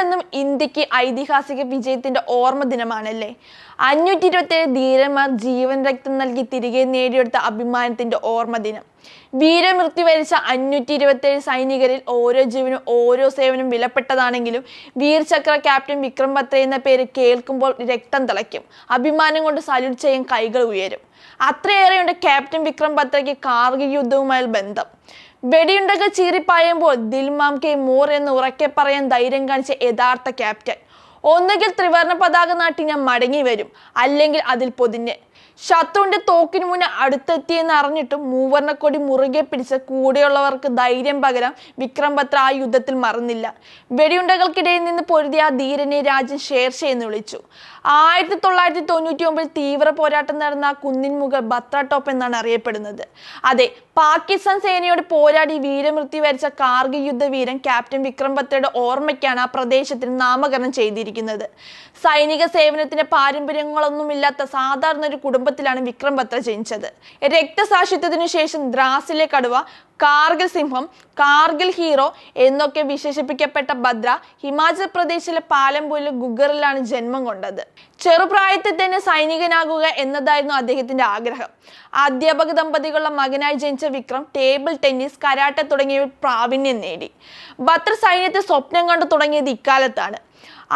എന്നും ഇന്ത്യയ്ക്ക് ഐതിഹാസിക വിജയത്തിന്റെ ഓർമ്മ ദിനമാണല്ലേ? അഞ്ഞൂറ്റി ഇരുപത്തേഴ് ധീരന്മാർ ജീവൻ രക്തം നൽകി തിരികെ നേടിയെടുത്ത അഭിമാനത്തിന്റെ ഓർമ്മ ദിനം. വീരമൃത്യു വരിച്ച അഞ്ഞൂറ്റി ഇരുപത്തേഴ് സൈനികരിൽ ഓരോ ജീവനും ഓരോ സേവനം വിലപ്പെട്ടതാണെങ്കിലും വീർചക്ര ക്യാപ്റ്റൻ വിക്രം ബത്ര എന്ന പേര് കേൾക്കുമ്പോൾ രക്തം തിളയ്ക്കും. അഭിമാനം കൊണ്ട് സല്യൂട്ട് ചെയ്യാൻ കൈകൾ ഉയരും. അത്രയേറെയുണ്ട് ക്യാപ്റ്റൻ വിക്രം ബത്രയ്ക്ക് കാർഗിൽ യുദ്ധവുമായി ബന്ധം. വെടിയുണ്ടകൾ ചീറിപ്പായുമ്പോൾ ദിൽമാം കെ മോർ എന്ന് ഉറക്കെ പറയാൻ ധൈര്യം കാണിച്ച യഥാർത്ഥ ക്യാപ്റ്റൻ. ഒന്നുകിൽ ത്രിവർണ പതാക നാട്ടി ഞാൻ മടങ്ങി വരും. അല്ലെങ്കിൽ അതിൽ പൊതിഞ്ഞ്. ശത്രുവിന്റെ തോക്കിന് മുന്നേ അടുത്തെത്തിയെന്ന് അറിഞ്ഞിട്ടും മൂവർണക്കൊടി മുറുകെ പിടിച്ച കൂടെയുള്ളവർക്ക് ധൈര്യം പകരം വിക്രം ബത്ര ആ യുദ്ധത്തിൽ മറന്നില്ല. വെടിയുണ്ടകൾക്കിടയിൽ നിന്ന് പൊരുതിയ ആ ധീരനെ രാജ്യം ഷേർഷ എന്ന് വിളിച്ചു. ആയിരത്തി തൊള്ളായിരത്തി തൊണ്ണൂറ്റി ഒമ്പതിൽ തീവ്ര പോരാട്ടം നടന്ന ആ കുന്നിൻ മുകൾ ബത്ര ടോപ്പ് എന്നാണ് അറിയപ്പെടുന്നത്. അതെ പാകിസ്ഥാൻ സേനയോട് പോരാടി വീരമൃത്യു വരിച്ച കാർഗിൽ യുദ്ധവീരൻ ക്യാപ്റ്റൻ വിക്രം ബത്രയുടെ ഓർമ്മയ്ക്കാണ് ആ പ്രദേശത്തിന് നാമകരണം ചെയ്തിരിക്കുന്നത്. സൈനിക സേവനത്തിന്റെ പാരമ്പര്യങ്ങളൊന്നുമില്ലാത്ത സാധാരണ ഒരു കുടുംബത്തിലാണ് വിക്രം ബത്ര ജനിച്ചത്. രക്തസാക്ഷിത്വത്തിനു ശേഷം ദ്രാസിലെ കടുവ കാർഗിൽ സിംഹം കാർഗിൽ ഹീറോ എന്നൊക്കെ വിശേഷിപ്പിക്കപ്പെട്ട ഭദ്ര ഹിമാചൽ പ്രദേശിലെ പാലംപൂരിലെ ഗുഗറിലാണ് ജന്മം കൊണ്ടത്. ചെറുപ്രായത്തിൽ തന്നെ സൈനികനാകുക എന്നതായിരുന്നു അദ്ദേഹത്തിന്റെ ആഗ്രഹം. അധ്യാപക ദമ്പതികളുടെ മകനായി ജനിച്ച വിക്രം ടേബിൾ ടെന്നീസ് കരാട്ടെ തുടങ്ങിയവ പ്രാവീണ്യം നേടി. ഭദ്ര സൈന്യത്തെ സ്വപ്നം കണ്ടു തുടങ്ങിയത് ഇക്കാലത്താണ്.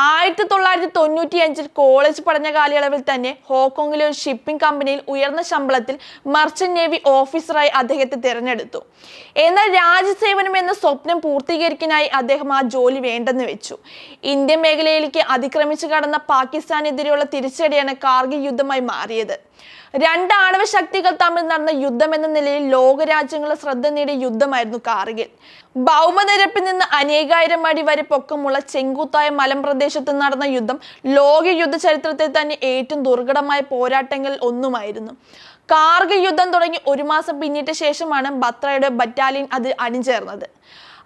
ആയിരത്തി തൊള്ളായിരത്തി തൊണ്ണൂറ്റി അഞ്ചിൽ കോളേജ് പഠന കാലയളവിൽ തന്നെ ഹോങ്കോങ്ങിലെ ഒരു ഷിപ്പിംഗ് കമ്പനിയിൽ ഉയർന്ന ശമ്പളത്തിൽ മർച്ചന്റ് നേവി ഓഫീസറായി അദ്ദേഹത്തെ തിരഞ്ഞെടുത്തു. എന്നാൽ രാജ്യസേവനം എന്ന സ്വപ്നം പൂർത്തീകരിക്കാനായി അദ്ദേഹം ആ ജോലി വേണ്ടെന്ന് വെച്ചു. ഇന്ത്യൻ മേഖലയിലേക്ക് അതിക്രമിച്ചു കടന്ന പാകിസ്ഥാനെതിരെയുള്ള തിരിച്ചടിയാണ് കാർഗിൽ യുദ്ധമായി മാറിയത്. രണ്ട് ആണവ ശക്തികൾ തമ്മിൽ നടന്ന യുദ്ധം എന്ന നിലയിൽ ലോകരാജ്യങ്ങളെ ശ്രദ്ധ നേടിയ യുദ്ധമായിരുന്നു കാർഗിൽ. ഭൗമനിരപ്പിൽ നിന്ന് അനേകായിരം അടി വരെ പൊക്കമുള്ള ചെങ്കൂത്തായ മലമ്പ്രദേശത്ത് നടന്ന യുദ്ധം ലോക യുദ്ധ ചരിത്രത്തിൽ തന്നെ ഏറ്റവും ദുർഘടമായ പോരാട്ടങ്ങളിൽ ഒന്നുമായിരുന്നു. കാർഗിൽ യുദ്ധം തുടങ്ങി ഒരു മാസം പിന്നിട്ട ശേഷമാണ് ബത്രയുടെ ബറ്റാലിയൻ അത് അണിചേർന്നത്.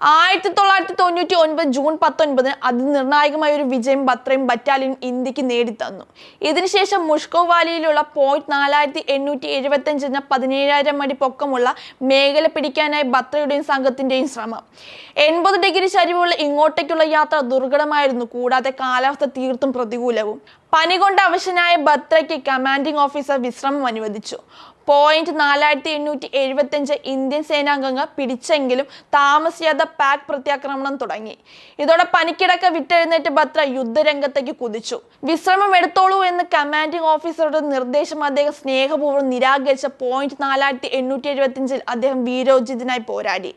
ആയിരത്തി തൊള്ളായിരത്തി തൊണ്ണൂറ്റി ഒൻപത് ജൂൺ പത്തൊൻപതിന് അതിനിർണായകമായ ഒരു വിജയം ബത്രയും ബറ്റാലിയൻ ഇന്ത്യയ്ക്ക് നേടിത്തന്നു. ഇതിനുശേഷം മുഷ്കോ വാലിയിലുള്ള പോയിന്റ് നാലായിരത്തി എണ്ണൂറ്റി എഴുപത്തി എന്ന പതിനേഴായിരം അടി പൊക്കമുള്ള മേഖല പിടിക്കാനായി ബത്രയുടെയും സംഘത്തിന്റെയും ശ്രമം. എൺപത് ഡിഗ്രി ചരിവുള്ള ഇങ്ങോട്ടേക്കുള്ള യാത്ര ദുർഘടമായിരുന്നു. കൂടാതെ കാലാവസ്ഥ തീർത്തും പ്രതികൂലവും. പനി കൊണ്ട് അവശനായ ബത്രയ്ക്ക് കമാൻഡിംഗ് ഓഫീസർ വിശ്രമം അനുവദിച്ചു. പോയിന്റ് നാലായിരത്തി എണ്ണൂറ്റി എഴുപത്തിയഞ്ച് ഇന്ത്യൻ സേനാംഗങ്ങൾ പിടിച്ചെങ്കിലും താമസിയാതെ പാക് പ്രത്യാക്രമണം തുടങ്ങി. ഇതോടെ പനിക്കിടക്ക വിട്ടെഴുന്നേറ്റ് ബത്ര യുദ്ധരംഗത്തേക്ക് കുതിച്ചു. വിശ്രമം എടുത്തോളൂ എന്ന് കമാൻഡിംഗ് ഓഫീസറുടെ നിർദ്ദേശം അദ്ദേഹം സ്നേഹപൂർവം നിരാകരിച്ച പോയിന്റ് നാലായിരത്തി എണ്ണൂറ്റി എഴുപത്തിയഞ്ചിൽ അദ്ദേഹം വീരോചിതനായി പോരാടി.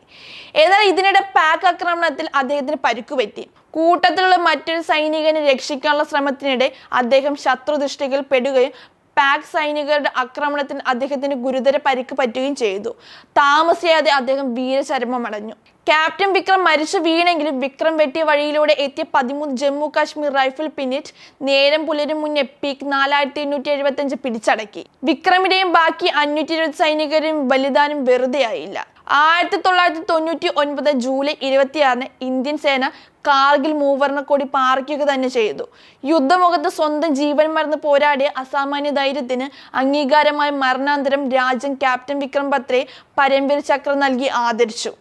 എന്നാൽ ഇതിനിടെ പാക് ആക്രമണത്തിൽ അദ്ദേഹത്തിന് പരിക്കുപറ്റി. കൂട്ടത്തിലുള്ള മറ്റൊരു സൈനികനെ രക്ഷിക്കാനുള്ള ശ്രമത്തിനിടെ അദ്ദേഹം ശത്രുദൃഷ്ടികൾ പെടുകയും പാക് സൈനികരുടെ ആക്രമണത്തിന് അദ്ദേഹത്തിന് ഗുരുതര പരിക്ക് പറ്റുകയും ചെയ്തു. താമസിയാതെ അദ്ദേഹം വീരചരമം അടഞ്ഞു. ക്യാപ്റ്റൻ വിക്രം മരിച്ചു വീണെങ്കിലും വിക്രം വെട്ടിയ വഴിയിലൂടെ എത്തിയ പതിമൂന്ന് ജമ്മു കാശ്മീർ റൈഫിൾ പിന്നിറ്റ് നേരം പുലരും മുന്നേ പീക്ക് നാലായിരത്തി എണ്ണൂറ്റി എഴുപത്തി അഞ്ച് പിടിച്ചടക്കി. വിക്രമിന്റെയും ബാക്കി അഞ്ഞൂറ്റി ഇരുപത് സൈനികരും ബലിദാനം വെറുതെ ആയില്ല ആയിരത്തി തൊള്ളായിരത്തി തൊണ്ണൂറ്റി ഒൻപത് ജൂലൈ ഇരുപത്തിയാറിന് ഇന്ത്യൻ സേന കാർഗിൽ മൂവർണക്കൊടി പാറിക്കുക തന്നെ ചെയ്തു. യുദ്ധമുഖത്ത് സ്വന്തം ജീവൻ മറന്ന് പോരാടിയ അസാമാന്യ ധൈര്യത്തിന് അംഗീകാരമായ മരണാന്തരം രാജ്യം ക്യാപ്റ്റൻ വിക്രം ബത്രയെ പരംവീർ ചക്ര നൽകി ആദരിച്ചു.